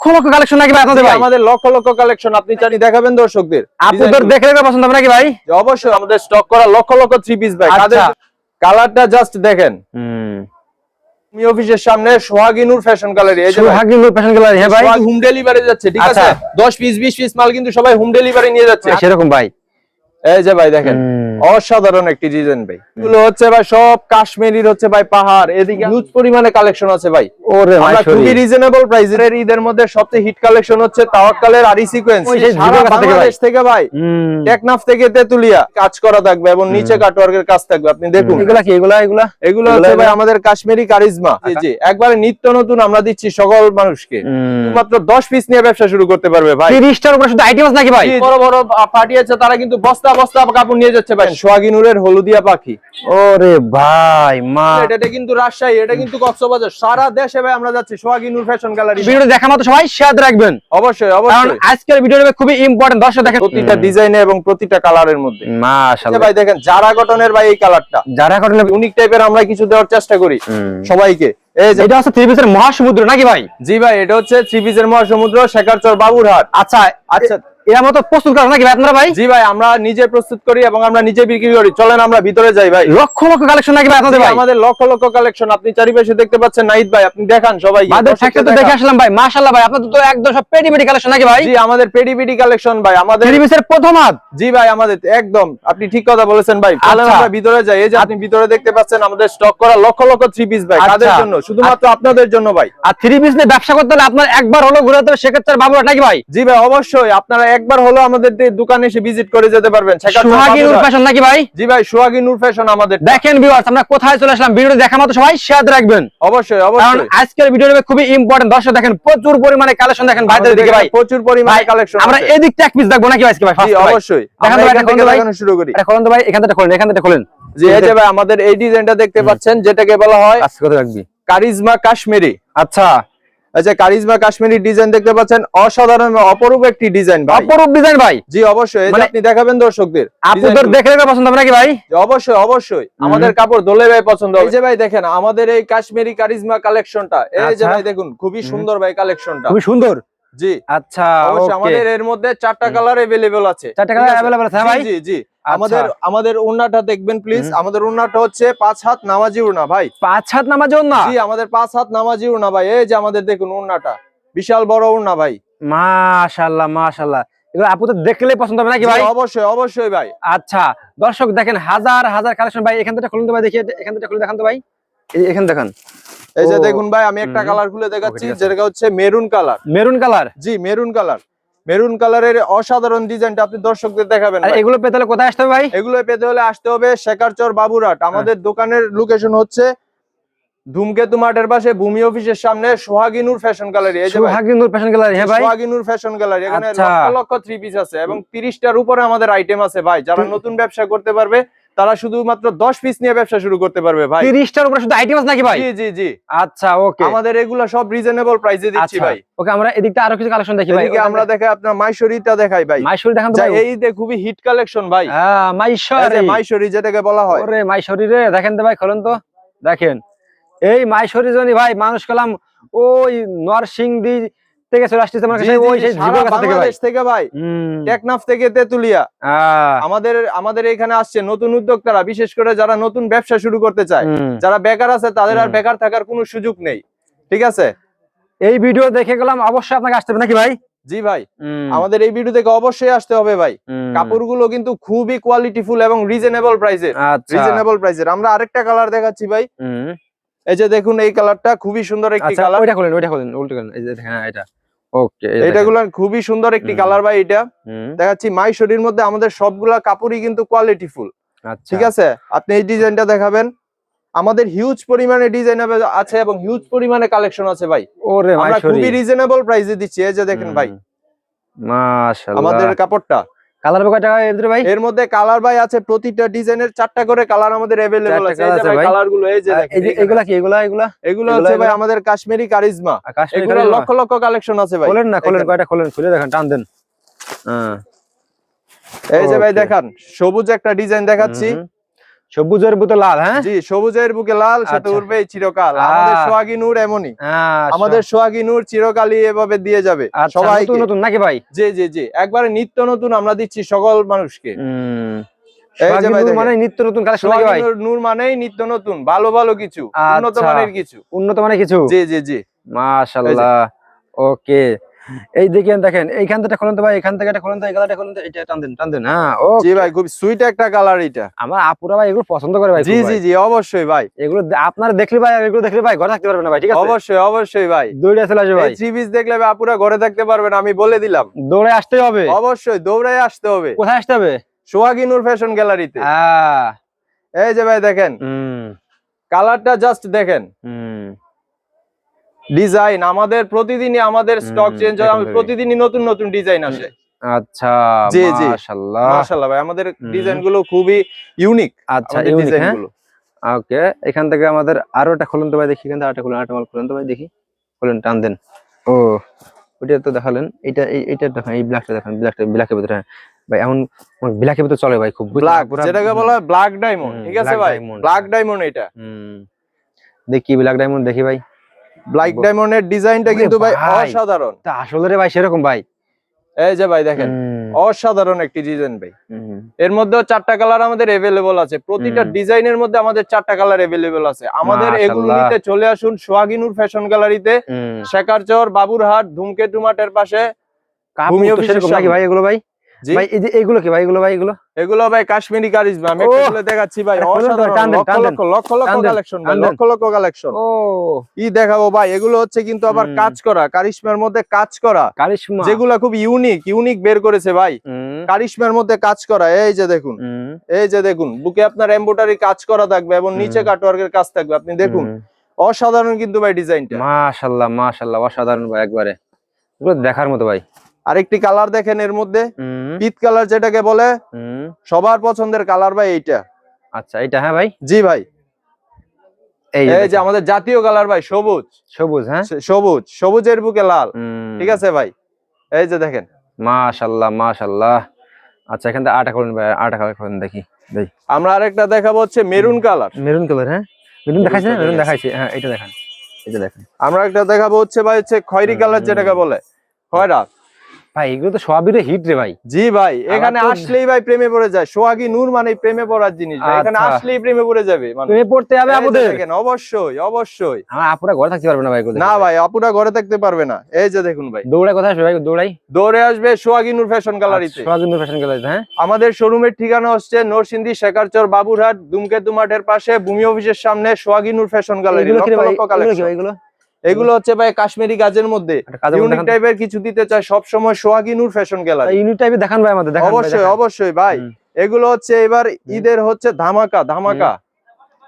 Lakh lakh collection নাকি ভাই আপনাদের ভাই? আমাদের লক্ষ লক্ষ কালেকশন আপনি জানি দেখাবেন দর্শকদের। আপনাদের দেখে দেখে পছন্দ হবে নাকি ভাই? অবশ্যই আমাদের স্টক করা লক্ষ লক্ষ থ্রি পিস ভাই। আচ্ছা। কালারটা জাস্ট দেখেন। হুম। তুমি অফিসের সামনে সোহাগিনুর ফ্যাশন গ্যালারি এই যে ভাই, সুহাগী নূর ফ্যাশন গ্যালারি হ্যাঁ ভাই? হোম ডেলিভারি যাচ্ছে ঠিক আছে? আচ্ছা। 10 পিস 20 পিস মাল কিন্তু সবাই হোম ডেলিভারি নিয়ে যাচ্ছে। সেরকম ভাই। এই যে ভাই দেখেন। অসাধারণ একটি ডিজাইন ভাই। এগুলো হচ্ছে ভাই সব কাশ্মীরির হচ্ছে ভাই পাহাড় এদিকে হিউজ পরিমাণে কালেকশন আছে ভাই। ওরে আমরা খুবই রিজনেবল প্রাইসের ঈদের মধ্যে সবচেয়ে হিট কালেকশন হচ্ছে তাওয়াক্কালের আরি সিকোয়েন্স সারা। বাংলাদেশ থেকে ভাই। টেকনাফ থেকে তেতুলিয়া কাজ করা থাকবে এবং নিচে কাটওয়ার্কের কাজ থাকবে আপনি দেখুন। এগুলা কি এগুলা এগুলা? এগুলো হচ্ছে ভাই আমাদের কাশ্মীরি কারিজমা। জি জি। একবারে নিত্য নতুন আমরা দিচ্ছি সকল মানুষকে। মাত্র 10 পিস নিয়ে ব্যবসা শুরু করতে পারবে ভাই। তিরিশটার উপরে শুধু আইটেম আছে নাকি ভাই? বড় বড় পার্টি আছে তারা কিন্তু বস্তা বস্তা কাপড় নিয়ে যাচ্ছে ভাই। সোহাগিনুরের হলুদিয়া পাখি। ওরে ভাই মা। এটা কিন্তু রাজশাহী এটা কিন্তু কক্সবাজার। সারা দেশে ভাই আমরা যাচ্ছি ফ্যাশন গ্যালারি ভিডিও দেখা মতো সবাই শেয়ার রাখবেন। অবশ্যই কারণ অবশ্যই আজকের ভিডিওটা খুবই ইম্পর্টেন্ট দর্শক দেখেন প্রতিটা ডিজাইনে এবং প্রতিটা কালারের মধ্যে। মাশাআল্লাহ। ভাই দেখেন জারা কটনের ভাই এই কালারটা যারা করেন ইউনিক টাইপের আমরা কিছু দেওয়ার চেষ্টা করি সবাইকে। এটা হচ্ছে থ্রি পিসের মহাসমুদ্র নাকি ভাই? জি ভাই এটা হচ্ছে থ্রি পিসের মহাসমুদ্র শেখারচর বাবুরহাট। আচ্ছা আচ্ছা এর মতো প্রস্তুত করেন নাকি ভাই আপনারা ভাই? জি ভাই আমরা নিজে প্রস্তুত করি এবং আমরা নিজে বিক্রি করি। চলেন আমরা ভিতরে যাই ভাই। লক্ষ লক্ষ কালেকশন নাকি ভাই আপনাদের ভাই? আমাদের লক্ষ লক্ষ কালেকশন আপনি চারিপাশে দেখতে পাচ্ছেন নাইট ভাই আপনি দেখান সবাই মাদের ফ্যাক্টরি তো দেখে আসলাম ভাই মাশাআল্লাহ ভাই আপনাদের তো একদম সব পেডি পেডি কালেকশন নাকি ভাই? জি আমাদের পেডি পেডি কালেকশন ভাই আমাদের থ্রি প্রথম হাত। জি ভাই আমাদের একদম। আপনি ঠিক কথা বলেছেন ভাই। আচ্ছা। আমরা ভিতরে যাই। এই যে আপনি ভিতরে দেখতে পাচ্ছেন আমাদের স্টক করা লক্ষ লক্ষ থ্রি পিস ভাই। আচ্ছা। কাদের জন্য? শুধুমাত্র আপনাদের জন্য ভাই। আর থ্রি পিস নিয়ে ব্যবসা করতে হলে আপনার একবার হলো ঘুরে সেক্ষেত্রে বাবুরা নাকি ভাই? জি ভাই অবশ্যই। আপনারা একবার হলো আমাদের দোকানে এসে ভিজিট করে যেতে পারবেন। শেখার নূর ফ্যাশন নাকি ভাই? জি ভাই সোহাগী নূর ফ্যাশন আমাদের। দেখেন ভিউয়ার্স আমরা কোথায় চলে আসলাম? ভিডিও দেখা মতো সবাই শেয়ার রাখবেন। অবশ্যই অবশ্যই। আজকের ভিডিওটা খুবই ইম্পর্টেন্ট দর্শক দেখেন প্রচুর পরিমাণে কালেকশন দেখেন ভাইদের দিকে ভাই। প্রচুর পরিমাণে কালেকশন আমরা এদিকটা এক পিস দেখব নাকি ভাই আজকে ভাই? জি অবশ্যই। দেখান শুরু করি। এটা খোলেন তো ভাই এখান থেকে খোলেন এখান থেকে খোলেন। যে এই যে ভাই আমাদের এই ডিজাইনটা দেখতে পাচ্ছেন যেটাকে বলা হয় আজকে কত রাখবি? কারিজমা কাশ্মীরি। আচ্ছা। আচ্ছা কারিজমা কাশ্মীরি ডিজাইন দেখতে পাচ্ছেন অসাধারণ এবং অপরূপ একটি ডিজাইন ভাই অপরূপ ডিজাইন ভাই জি অবশ্যই এই যে মানে- আপনি দেখাবেন দর্শকদের আপনাদের ডিজাইনগুলো। দেখে দেখে পছন্দ হবে নাকি ভাই জি, অবশ্যই অবশ্যই আমাদের কাপড় দোলে ভাই পছন্দ হবে। এই যে ভাই দেখেন আমাদের এই কাশ্মীরি কারিজমা কালেকশনটা এই যে আচ্ছা। ভাই দেখুন খুবই সুন্দর ভাই কালেকশনটা খুবই সুন্দর জি আচ্ছা অবশ্যই ওকে আমাদের এর মধ্যে চারটা কালার अवेलेबल আছে চারটা ঠিক কালার আছে? अवेलेबल আছে হ্যাঁ জি, ভাই জি জি আচ্ছা। আমাদের আমাদের ওড়নাটা দেখবেন প্লিজ আমাদের ওড়নাটা হচ্ছে পাঁচ হাত নামাজি ওড়না ভাই। পাঁচ হাত নামাজও না জি আমাদের পাঁচ হাত নামাজি ওড়না ভাই। এই যে আমাদের দেখুন ওড়নাটা বিশাল বড় ওড়না ভাই। মাশাআল্লাহ মাশাআল্লাহ এগুলো আপু তো দেখলে পছন্দ হবে নাকি ভাই? অবশ্যই অবশ্যই ভাই। আচ্ছা দর্শক দেখেন হাজার হাজার কালেকশন ভাই। এখান থেকে খুলুন তো ভাই দেখি এখান থেকে খুলে দেখান তো ভাই। এই এখানে দেখান। এই যে দেখুন ভাই আমি একটা কালার খুলে দেখাচ্ছি যেটা হচ্ছে মেরুন কালার মেরুন কালার জি মেরুন কালার মেরুন কালারের অসাধারণ ডিজাইনটা আপনি দর্শকদের দেখাবেন এগুলো পেতে হলে কোথায় আসতে হবে ভাই? এগুলো পেতে হলে আসতে হবে শেখারচর বাবুরহাট। আমাদের দোকানের লোকেশন হচ্ছে ধূমকেতু মাঠের পাশে ভূমি অফিসের সামনে সোহাগিনুর ফ্যাশন গ্যালারি এই যে ভাই, ফ্যাশন গ্যালারি হ্যাঁ ভাই? সোহাগিনুর ফ্যাশন গ্যালারি এখানে আচ্ছা। লক্ষ লক্ষ থ্রি পিস আছে এবং তিরিশটার উপরে আমাদের আইটেম আছে ভাই। যারা নতুন ব্যবসা করতে পারবে তারা শুধুমাত্র দশ পিস নিয়ে ব্যবসা শুরু করতে পারবে ভাই। তিরিশটার উপরে শুধু আইটেম আছে নাকি ভাই? জি জি জি। আচ্ছা ওকে আমাদের এগুলা সব রিজনেবল প্রাইসে দিচ্ছি আচ্ছা ভাই। ওকে আমরা এদিকটা আরও কিছু কালেকশন দেখি ভাই। এদিকে আমরা দেখাই আপনার মাইশরিটা দেখাই ভাই। মাইশরি দেখান তো ভাই। এই যে খুবই হিট কালেকশন ভাই। হ্যাঁ মাইশরি মাইশরি যেটাকে বলা হয়। ওরে মাইশরি রে দেখেন তো ভাই খোলেন তো। দেখেন। এই মাইশরি জনি ভাই মানুষ কালাম ওই নরসিংদী থেকে চলে আসতেছে আমার কাছে। ওই সেই কাছে থেকে ভাই। থেকে ভাই। টেকনাফ থেকে তেতুলিয়া। আমাদের আমাদের এখানে আসছে নতুন উদ্যোক্তারা বিশেষ করে যারা নতুন ব্যবসা শুরু করতে চায়। যারা বেকার আছে তাদের আর বেকার থাকার কোনো সুযোগ নেই। ঠিক আছে? এই ভিডিও দেখে গেলাম অবশ্যই আপনাকে আসতে হবে নাকি ভাই? জি ভাই। আমাদের এই ভিডিও থেকে অবশ্যই আসতে হবে ভাই। কাপড়গুলো কিন্তু খুবই কোয়ালিটিফুল এবং রিজনেবল প্রাইসের আচ্ছা। রিজনেবল প্রাইসের আমরা আরেকটা কালার দেখাচ্ছি ভাই। এই যে দেখুন এই কালারটা খুবই সুন্দর একটি আচ্ছা কালার ওইটা খোলেন ওইটা খোলেন উল্টো খোলেন। এই যে হ্যাঁ এটা। ওকে এটা খুবই সুন্দর একটি কালার ভাই এটা। দেখাচ্ছি মাই শরীর মধ্যে আমাদের সবগুলা কাপড়ই কিন্তু কোয়ালিটি ফুল ঠিক আছে? আপনি এই ডিজাইনটা দেখাবেন। আমাদের হিউজ পরিমাণে ডিজাইন আছে এবং হিউজ পরিমাণে কালেকশন আছে ভাই। ওরে আমরা মাইশরি। খুবই রিজনেবল প্রাইসে দিচ্ছি। এই যে দেখেন ভাই। আমাদের কাপড়টা। কালার কয় টাকা এর ভিতরে ভাই এর মধ্যে কালার ভাই আছে প্রতিটা ডিজাইনের চারটা করে কালার আমাদের अवेलेबल চারটা আছে এই colour যে আছে ভাই ভাই। কালার গুলো এই যে আর দেখেন, এই যে এইখানে। এগুলা কি এগুলা এগুলা এগুলো এগুলা- হচ্ছে ভাই এগুলা? আমাদের কাশ্মীরি কারিজমা আকাশ এগুলো লক্ষ লক্ষ কালেকশন আছে ভাই খোলেন না খোলেন দেখেন। কয়টা খোলেন খুলে দেখেন টান দেন হ্যাঁ এই যে ভাই Okay. দেখান সবুজ একটা ডিজাইন দেখাচ্ছি হুম। সবুজের বুকে লাল হ্যাঁ? জি সবুজের বুকে লাল সাথে আচ্ছা। উঠবে চিরকাল। আমাদের। সোহাগী নূর এমনই। হ্যাঁ, আমাদের সোহাগী নূর চিরকালই এভাবে দিয়ে যাবে। আচ্ছা, সবাই নতুন নতুন নাকি ভাই? জি জি জি। একবারে নিত্য নতুন আমরা দিচ্ছি সকল মানুষকে। নূর মানে মানেই নিত্য নতুন ভালো ভালো কিছু উন্নত আচ্ছা। মানের কিছু। উন্নত মানে কিছু? জি জি জি। ওকে। এই দেখেন দেখেন এইখান থেকে খুলুন তো ভাই এখান থেকে এটা খুলুন তো এই কালারটা খুলুন তো এটা টান দেন টান দেন। হ্যাঁ ও জি ভাই খুব সুইট একটা কালার এটা আমার আপুরা ভাই এগুলো পছন্দ করে ভাই জি জি জি অবশ্যই ভাই। এগুলো আপনারা দেখলে ভাই এগুলো দেখলে ভাই ঘরে থাকতে পারবেন না ভাই ঠিক আছে? অবশ্যই অবশ্যই ভাই। দৌড়ে চলে আসবে ভাই। এই থ্রি পিস দেখলে ভাই আপুরা ঘরে থাকতে পারবেন আমি বলে দিলাম। দৌড়ে আসতে হবে। অবশ্যই দৌড়াই আসতে হবে। কোথায় আসতে হবে? সোহাগী নূর ফ্যাশন গ্যালারিতে। হ্যাঁ এই যে ভাই দেখেন। হুম। কালারটা জাস্ট দেখেন। হুম। ডিজাইন আমাদের প্রতিদিনই আমাদের স্টক চেঞ্জ হয় প্রতিদিনই নতুন নতুন ডিজাইন আসে। আচ্ছা জি, জি। মাশাআল্লাহ। মাশাআল্লাহ ভাই আমাদের ডিজাইনগুলো খুবই ইউনিক আচ্ছা ইউনিক ডিজাইন হ্যাঁ? গুলো ওকে এখান থেকে আমাদের আরও একটা খুলুন তো ভাই দেখি এখান থেকে আরেকটা খুলুন আরেকটা মাল খুলুন তো ভাই দেখি। খুলুন টান দেন। ও ওইটা তো দেখালেন এটা এইটা দেখান এই ব্ল্যাকটা দেখান ব্ল্যাকটা ব্ল্যাকের ভিতরে হ্যাঁ। ভাই এখন ব্ল্যাকের ভিতরে চলে ভাই খুব ব্ল্যাক যেটাকে বলা হয় ব্ল্যাক ডায়মন্ড ঠিক আছে ভাই? ব্ল্যাক ডায়মন্ড এটা। হুম। দেখি ব্ল্যাক ডায়মন্ড দেখি ভাই। ব্ল্যাক। ডায়মন্ডের ডিজাইনটা কিন্তু ভাই। অসাধারণ। তা আসলে রে ভাই সেরকম ভাই। এই যে ভাই দেখেন অসাধারণ একটি ডিজাইন ভাই। এর মধ্যে চারটা কালার আমাদের এভেলেবল আছে। প্রতিটা ডিজাইনের মধ্যে আমাদের চারটা কালার এভেলেবল আছে। আমাদের এগুলো নিতে চলে আসুন সোহাগিনুর ফ্যাশন গ্যালারিতে। শেখারচর বাবুরহাট ধূমকেতু মাঠের পাশে। ভাই এগুলো ভাই? ভাই এই যে এগুলো কি ভাই? এগুলো ভাই এগুলো? এগুলো ভাই কাশ্মীরি কারিজমা আমি ওহ! দেখাচ্ছি ভাই। অসাধারণ। লক্ষ কালেকশন ভাই লক্ষ লক্ষ কালেকশন ও। ই দেখাবো ভাই এগুলো হচ্ছে কিন্তু আবার কাজ করা কারিশমার মধ্যে কাজ করা। কারিশমা। যেগুলা খুব ইউনিক ইউনিক বের করেছে ভাই। কারিশমার মধ্যে কাজ করা এই যে দেখুন। এই যে দেখুন বুকে আপনার এমব্রয়ডারি কাজ করা থাকবে এবং নিচে। কাটওয়ার্কের কাজ থাকবে। আপনি দেখুন অসাধারণ কিন্তু ভাই ডিজাইনটা। মাশাল্লাহ মাশাল্লাহ অসাধারণ ভাই একবারে। এগুলো দেখার মতো ভাই। আরেকটি কালার দেখেন এর মধ্যে। পিত কালার যেটাকে বলে সবার পছন্দের কালার ভাই এইটা। আচ্ছা এটা হ্যাঁ ভাই? জি ভাই। এই যে আমাদের জাতীয় কালার ভাই সবুজ। সবুজ হ্যাঁ? সবুজ সবুজের বুকে লাল। ঠিক আছে ভাই? এই যে দেখেন। মাশাল্লাহ মাশাল্লাহ। আচ্ছা এখান থেকে আটা করুন ভাই আটা কালার করুন দেখি আমরা আরেকটা দেখাবো হচ্ছে মেরুন কালার মেরুন কালার হ্যাঁ? মেরুন দেখাইছে না? মেরুন দেখাইছে। দেখাইছে হ্যাঁ এটা দেখান। এটা দেখেন। আমরা একটা দেখাবো হচ্ছে ভাই হচ্ছে খয়েরি কালার যেটাকে। বলে খয়রা ভাই এগুলো তো হিট রে ভাই। জি ভাই এখানে আসলেই ভাই প্রেমে পড়ে যায়। সোহাগী নূর মানে প্রেমে পড়ার জিনিস এখানে আচ্ছা। আসলেই প্রেমে পড়ে যাবে তুমি পড়তে হবে এই যে দেখেন, অবশ্যই অবশ্যই। আমার আপুরা ঘরে থাকতে পারবে না ভাই না ভাই আপুরা ঘরে থাকতে পারবে না। এই যে দেখুন ভাই। দৌড়াই কোথায় আসবে ভাই দৌড়াই? দৌড়ে আসবে সোহাগী নূর ফ্যাশন গ্যালারিতে। সোহাগিন্দু ফ্যাশন গ্যালারিতে হ্যাঁ? আমাদের শোরুমের ঠিকানা হচ্ছে নরসিংদী শেখারচর বাবুরহাট দুমকেতু মাঠের পাশে ভূমি অফিসের সামনে সোহাগী Noor fashion gallery lakh lakh collection এগুলো? এগুলো হচ্ছে ভাই কাশ্মীরি গাজের মধ্যে। ইউনিক টাইপের কিছু দিতে চায় সব সময় Sohagi Noor fashion gallery. Unit টাইপে দেখান ভাই আমাদের দেখান অবশ্যই অবশ্যই ভাই। এগুলো হচ্ছে এবার ঈদের হচ্ছে ধামাকা ধামাকা।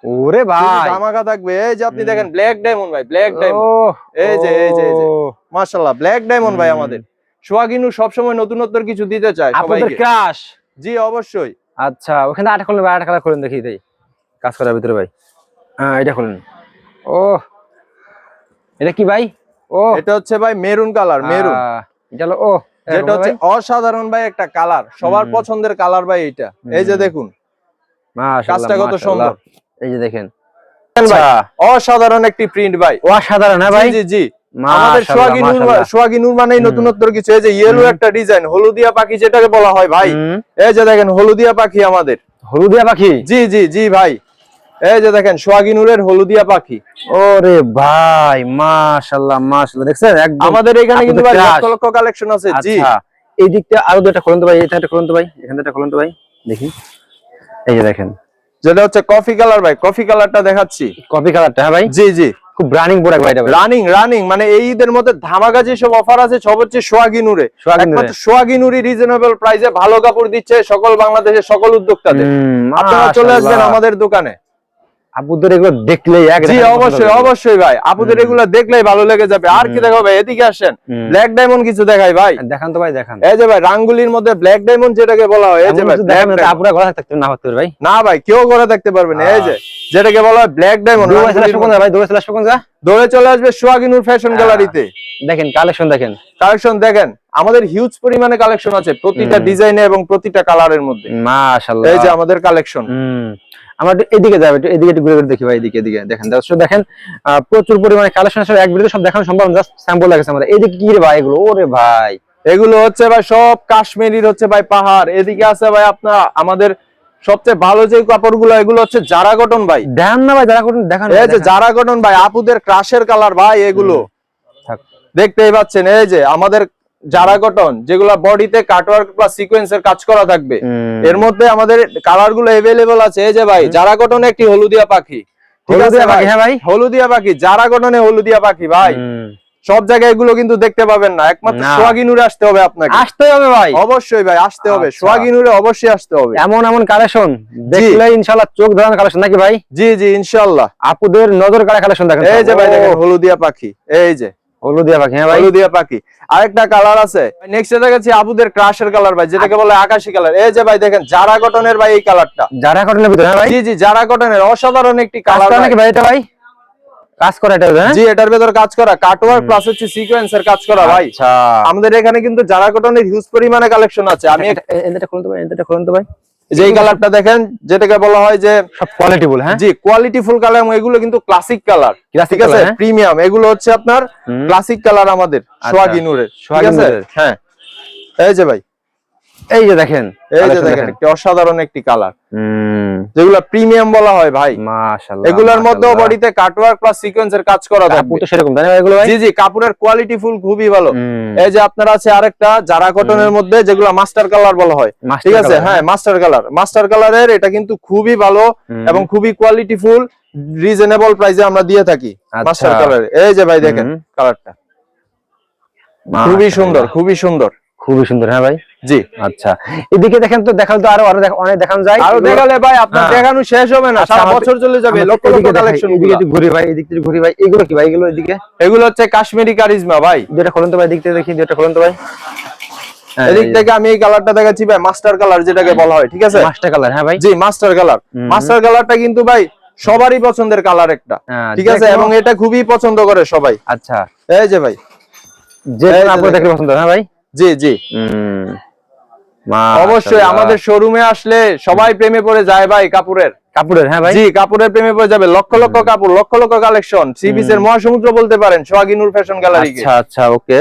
ওরে ভাই। ধামাকা থাকবে। এই যে আপনি দেখেন ব্ল্যাক ডায়মন্ড ভাই ব্ল্যাক ডায়মন্ড এই যে, এই যে, মাশাআল্লাহ ব্ল্যাক ডায়মন্ড ভাই। আমাদের। সোহাগিনু সবসময় নতুনত্বর কিছু দিতে চায় আপনাদের ক্রাশ জি অবশ্যই। আচ্ছা ওখানে আটা খুলুন ভাই আটা খুলুন দেখি দেই। কাজ করার ভিতরে ভাই। হ্যাঁ এটা খুলুন। ও এটা কি ভাই? ও। এটা হচ্ছে ভাই মেরুন কালার মেরুন। এটা হলো ও। যেটা হচ্ছে অসাধারণ ভাই একটা কালার সবার পছন্দের কালার ভাই এটা এই যে দেখুন। মাশাআল্লাহ কাজটা কত সুন্দর। এই যে দেখেন। আচ্ছা। অসাধারণ একটি প্রিন্ট ভাই। অসাধারণ হ্যাঁ ভাই? জি জি জি। আমাদের মাশাআল্লাহ, সোহাগী নূর মাশাআল্লাহ। নূর মানেই হুম। নতুনত্বর কিছু। এই যে ইয়েলো একটা ডিজাইন হলুদিয়া পাখি যেটাকে বলা হয় ভাই। এই যে দেখেন হলুদিয়া পাখি আমাদের। হলুদিয়া পাখি? জি জি জি ভাই। এই যে দেখেন সোহাগী নূরের হলুদিয়া পাখি। ওরে ভাই মাশাআল্লাহ মাশাআল্লাহ। দেখছেন? একদম আমাদের এখানে কিন্তু ভাই লক্ষ লক্ষ কালেকশন আছে জি। আচ্ছা এই দিকটা আরও দুটো খুলুন তো ভাই এটা একটা খুলুন তো ভাই এখান থেকে খুলুন তো ভাই দেখি। এই যে দেখেন। যেটা হচ্ছে কফি কালার ভাই কফি কালারটা দেখাচ্ছি। কফি কালারটা হ্যাঁ ভাই? জি জি। খুব রানিং প্রোডাক্ট ভাই এটা রানিং রানিং মানে এই ঈদের মধ্যে ধামাকা সব অফার আছে সব হচ্ছে সোহাগী নূরে। একমাত্র সোহাগী নুরি রিজনেবল প্রাইসে ভালো কাপড় দিচ্ছে সকল বাংলাদেশের সকল উদ্যোক্তাদের। আপনারা চলে আসবেন আমাদের দোকানে। আপুদের এগুলো দেখলেই জি অবশ্যই অবশ্যই ভাই। আপুদের। এগুলো দেখলেই ভালো লেগে যাবে। আর কি হুম। দেখাবে এদিকে আসেন। ব্ল্যাক ডায়মন্ড কিছু দেখাই ভাই। দেখান তো ভাই দেখান। এই যে ভাই রাঙ্গুলির মধ্যে ব্ল্যাক ডায়মন্ড যেটাকে বলা হয় এই যে ভাই। আপুরা ঘরে থাকতে না হতে ভাই। না ভাই কেউ করে থাকতে পারবে না। এই যে যেটাকে বলা হয় ব্ল্যাক ডায়মন্ড দৌড়ে চলে আসবে কোন জায়গায় ভাই? দৌড়ে চলে আসবে কোন জায়গায়? দৌড়ে চলে আসবে সোয়াগিনুর ফ্যাশন। গ্যালারিতে দেখেন কালেকশন দেখেন। কালেকশন দেখেন আমাদের হিউজ পরিমাণে কালেকশন আছে প্রতিটা। ডিজাইনে এবং প্রতিটা কালারের মধ্যে। মাশাআল্লাহ। এই যে আমাদের কালেকশন আমরা একটু এদিকে যাব একটু এদিকে একটু ঘুরে ঘুরে দেখি ভাই এদিকে এদিকে। দেখেন দর্শক দেখেন প্রচুর পরিমাণে কালেকশন আসলে এক ভিডিওতে সব দেখানো সম্ভব জাস্ট স্যাম্পল লাগছে আমাদের। এইদিকে কি রে ভাই এগুলো? ওরে ভাই। এগুলো হচ্ছে ভাই সব কাশ্মীরির হচ্ছে ভাই পাহাড়। এদিকে আছে ভাই আপনার আমাদের সবচেয়ে ভালো যে কাপড়গুলো এগুলো হচ্ছে জারা কটন ভাই। দেখান না ভাই যারা করুন দেখান এই যে জারা কটন ভাই আপুদের ক্রাশের কালার ভাই এগুলো। দেখতেই পাচ্ছেন এই যে আমাদের জারা কটন যেগুলো বডিতে কাটওয়ার্ক প্লাস সিকোয়েন্সের কাজ করা থাকবে। এর মধ্যে আমাদের কালারগুলো এভেলেবল আছে। এই যে ভাই জারা কটন একটি হলুদিয়া পাখি হলুদিয়া পাখি, হ্যাঁ ভাই। হলুদিয়া জারা কটনে হলুদিয়া পাখি ভাই সব জায়গায় এগুলো কিন্তু দেখতে পাবেন না। একমাত্র সোয়াগিনুরে আসতে হবে আপনাকে। আসতে হবে ভাই। অবশ্যই ভাই আসতে হবে। আচ্ছা। সোয়াগিনুরে অবশ্যই আসতে হবে। এমন এমন কালেকশন দেখলে ইনশাআল্লাহ চোখ ধরানোর কালেকশন নাকি ভাই? জি জি ইনশাল্লাহ আপুদের নজর কাড়া কালেকশন দেখেন এই যে ভাই দেখেন হলুদিয়া পাখি। এই যে। হলুদিয়া পাখি হ্যাঁ ভাই? হলুদিয়া পাখি। আরেকটা কালার আছে। নেক্সট আবুদের ক্রাশের কালার ভাই যেটাকে বলে আকাশি কালার এই যে ভাই দেখেন জারা কটনের ভাই এই কালারটা কটনের ভিতরে হ্যাঁ ভাই? জি জি জারা কটনের অসাধারণ একটি কালার নাকি ভাই এটা ভাই? কাজ করে এটা হ্যাঁ? জি এটার ভেতর কাজ করা। কাটওয়ার্ক প্লাস হচ্ছে সিকোয়েন্সের কাজ করা ভাই। আচ্ছা। আমাদের এখানে কিন্তু জারা কটনের হিউজ পরিমাণে কালেকশন আছে। আমি এটা খুলুন তো ভাই এটা খুলুন তো ভাই। যে এই কালারটা দেখেন যেটাকে বলা হয় যে সব কোয়ালিটি ফুল হ্যাঁ? জি কোয়ালিটি ফুল কালার এবং এগুলো কিন্তু ক্লাসিক কালার ঠিক আছে? প্রিমিয়াম এগুলো হচ্ছে আপনার ক্লাসিক কালার আমাদের সোয়াগিনুরের। সোয়াগিনুরের ঠিক আছে? হ্যাঁ। এই যে ভাই এই যে দেখেন এই যে দেখেন একটি অসাধারণ একটি কালার হুম। যেগুলো প্রিমিয়াম বলা হয় ভাই। মাশাআল্লাহ এগুলোর মধ্যেও মাশাআল্লাহ। বডিতে কাটওয়ার্ক প্লাস সিকোয়েন্সের কাজ করা কাপড় তো সেরকম তাই না এগুলো ভাই? জি জি কাপড়ের কোয়ালিটি ফুল খুবই ভালো। এই যে আপনার আছে আরেকটা জারা কটনের মধ্যে যেগুলো মাস্টার কালার বলা হয়। ঠিক আছে? হ্যাঁ মাস্টার কালার মাস্টার কালারের এটা কিন্তু খুবই ভালো এবং খুবই কোয়ালিটি ফুল রিজনেবল প্রাইসে আমরা দিয়ে থাকি আচ্ছা। মাস্টার কালার এই যে ভাই দেখেন কালারটা খুবই সুন্দর খুবই সুন্দর। খুবই সুন্দর হ্যাঁ ভাই? জি আচ্ছা। এদিকে দেখেন তো দেখাল তো আরও আরও দেখ- অনেক দেখানো যায়। আরও দেখালে ভাই আপনার হ্যাঁ। দেখানো শেষ হবে না আচ্ছা, সারা বছর চলে যাবে লক্ষ লক্ষ কালেকশন এদিকে একটু ঘুরি ভাই এদিক থেকে ঘুরি ভাই এগুলো কি ভাই এগুলো এদিকে? এগুলো হচ্ছে কাশ্মীরি কারিজমা ভাই। দুটা খুলুন তো ভাই এদিক থেকে দেখি দুটা খুলুন তো ভাই। হ্যাঁ, এদিক থেকে আমি এই কালারটা দেখাচ্ছি ভাই মাস্টার কালার যেটাকে বলা হয় ঠিক আছে? মাস্টার কালার হ্যাঁ ভাই। জি মাস্টার কালার মাস্টার কালারটা কিন্তু ভাই সবারই পছন্দের কালার একটা হ্যাঁ, ঠিক আছে? এবং এটা খুবই পছন্দ করে সবাই। আচ্ছা। এই যে ভাই। যে আপনার দেখলে পছন্দ হ্যাঁ ভাই? জি জি। হুম। অবশ্যই আমাদের শোরুমে আসলে সবাই প্রেমে পড়ে যায় ভাই কাপুরের কাপড়ের হ্যাঁ ভাই। জি কাপুরের প্রেমে পড়ে যাবে লক্ষ লক্ষ কাপড় লক্ষ লক্ষ কালেকশন সি বিচের মহাসমুদ্র বলতে পারেন সোহাগিনুর ফ্যাশন গ্যালারি আচ্ছা আচ্ছা ওকে।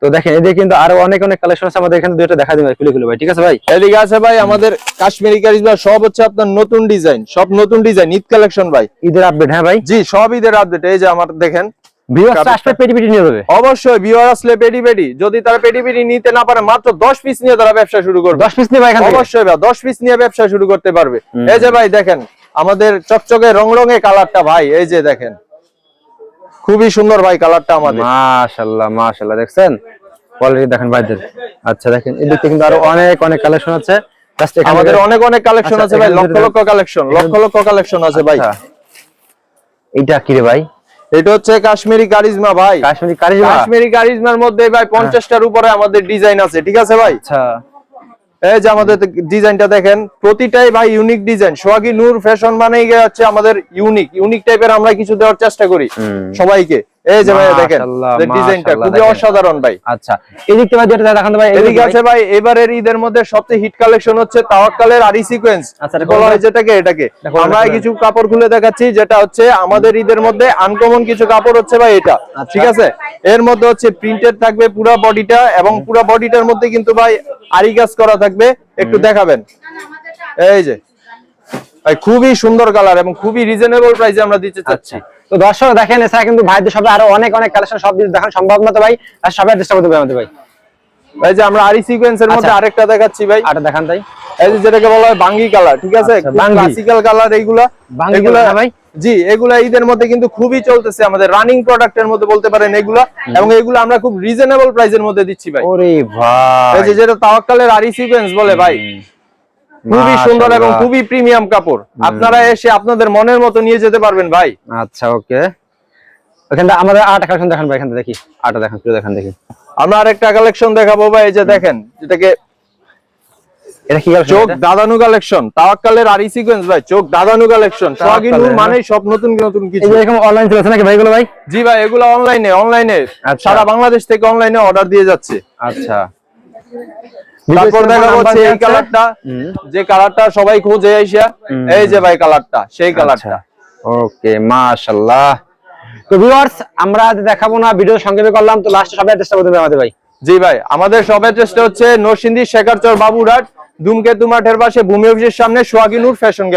তো দেখেন এদিকে কিন্তু আরও অনেক অনেক কালেকশন আছে আমাদের এখানে দুটো দেখা দিবেন খুলে খুলে ভাই ঠিক আছে ভাই? এদিকে আছে ভাই আমাদের কাশ্মীরি কারিজমা সব হচ্ছে আপনার নতুন ডিজাইন সব নতুন ডিজাইন ঈদ কালেকশন ভাই। ঈদের আপডেট হ্যাঁ ভাই? জি সব ঈদের আপডেট এই যে আমার দেখেন অবশ্যই ভিউয়ার আসলে যদি তারা নিতে না পারে মাত্র দশ পিস নিয়ে তারা ব্যবসা শুরু করবে। 10 পিস নিয়ে অবশ্যই ভাই দশ পিস নিয়ে ব্যবসা শুরু করতে পারবে। এই যে ভাই দেখেন আমাদের চকচকে রং রঙে কালারটা ভাই এই যে দেখেন। খুবই সুন্দর ভাই কালারটা আমাদের। মাশাআল্লাহ মাশাআল্লাহ দেখছেন? কোয়ালিটি দেখেন ভাইদের। আচ্ছা দেখেন এদিকে কিন্তু আরও অনেক অনেক কালেকশন আছে। আমাদের অনেক অনেক কালেকশন আচ্ছা, আছে ভাই লক্ষ লক্ষ কালেকশন লক্ষ লক্ষ কালেকশন আছে ভাই। আচ্ছা। এইটা কি রে ভাই? এটা হচ্ছে কাশ্মীরি কারিজমা ভাই। কাশ্মীরি কারিজমা? কাশ্মীরি কারিজমার মধ্যে ভাই পঞ্চাশটার উপরে আমাদের ডিজাইন আছে ঠিক আছে ভাই? আচ্ছা। এই যে আমাদের ডিজাইনটা দেখেন প্রতিটাই ভাই unique design Sohagi Noor fashion মানেই হচ্ছে আমাদের ইউনিক ইউনিক টাইপের আমরা কিছু দেওয়ার চেষ্টা করি সবাইকে। এই যে ভাই দেখেন ডিজাইনটা খুবই অসাধারণ ভাই। আচ্ছা এদিকে ভাই যেটা দেখান ভাই এদিকে আছে ভাই এবারের ঈদের মধ্যে সবচেয়ে হিট কালেকশন হচ্ছে তাওয়াক্কালের আরি সিকোয়েন্স আচ্ছা, বলা হয় যেটাকে এটাকে। আমরা কিছু কাপড় খুলে দেখাচ্ছি যেটা হচ্ছে আমাদের ঈদের মধ্যে আনকমন কিছু কাপড় হচ্ছে ভাই এটা। আচ্ছা। ঠিক আছে? এর মধ্যে হচ্ছে প্রিন্টেড থাকবে পুরো বডিটা এবং পুরো বডিটার মধ্যে কিন্তু ভাই আরি কাজ করা থাকবে। একটু দেখাবেন। এই যে। ভাই খুবই সুন্দর কালার এবং খুবই রিজনেবল প্রাইসে আমরা দিতে চাচ্ছি। আচ্ছা। তো দর্শক দেখেন এছাড়া কিন্তু ভাইদের সবে আরও অনেক অনেক কালেকশন সব কিছু দেখানো সম্ভব না তো ভাই। আর সবাই চেষ্টা করতে আমাদের ভাই। এই যে আমরা আরি সিকোয়েন্সের মধ্যে আচ্ছা। আরেকটা দেখাচ্ছি ভাই। আটা দেখান তাই। এই যে যেটাকে বলা হয় বাঙ্গি কালার ঠিক আছে? আচ্ছা, ক্লাসিক্যাল কালার এইগুলা। এগুলা ভাই? জি এগুলা ঈদের মধ্যে কিন্তু খুবই চলতেছে আমাদের রানিং প্রোডাক্টের মধ্যে বলতে পারেন এগুলা। এবং এগুলো আমরা খুব রিজনেবল প্রাইসের মধ্যে দিচ্ছি ভাই। ওরে ভাই এই যে যেটা তাওয়াক্কালের আরি সিকোয়েন্স বলে ভাই। খুবই সুন্দর এবং। খুবই প্রিমিয়াম কাপড়। আপনারা এসে আপনাদের মনের মতো নিয়ে যেতে পারবেন ভাই। আচ্ছা ওকে। ওখানটা আমাদের আটা কালেকশন দেখান ভাই এখান দেখি। আটা দেখান পুরো দেখান দেখি। আমরা আরেকটা কালেকশন দেখাবো ভাই এই যে দেখেন যেটাকে এটা কি চোখ দাদানু কালেকশন তাওয়াক্কালের আরি সিকোয়েন্স ভাই চোখ দাদানু কালেকশন সোহাগী নূর হ্যাঁ। মানে সব নতুন নতুন কিছু। এরকম অনলাইন চলছে নাকি ভাইগুলো ভাই? জি ভাই এগুলো অনলাইনে অনলাইনে আচ্ছা। সারা বাংলাদেশ থেকে অনলাইনে অর্ডার দিয়ে যাচ্ছে। আচ্ছা। তারপর দেখা নাম্বার এই কালারটা যে কালারটা সবাই খোঁজে আইসা এই যে ভাই কালারটা সেই কালারটা ওকে মাশাআল্লাহ। তো ভিউয়ার্স আমরা আজ দেখাবো না ভিডিও সংক্ষেপে করলাম তো লাস্টে সবাই চেষ্টা করতে আমাদের ভাই। জি ভাই আমাদের সবাই চেষ্টা হচ্ছে নরসিংদী শেখারচর বাবুরহাট ধূমকেতু মাঠের পাশে ভূমি অফিসের সামনে সোয়াগিনুর ফ্যাশন গ্যালারি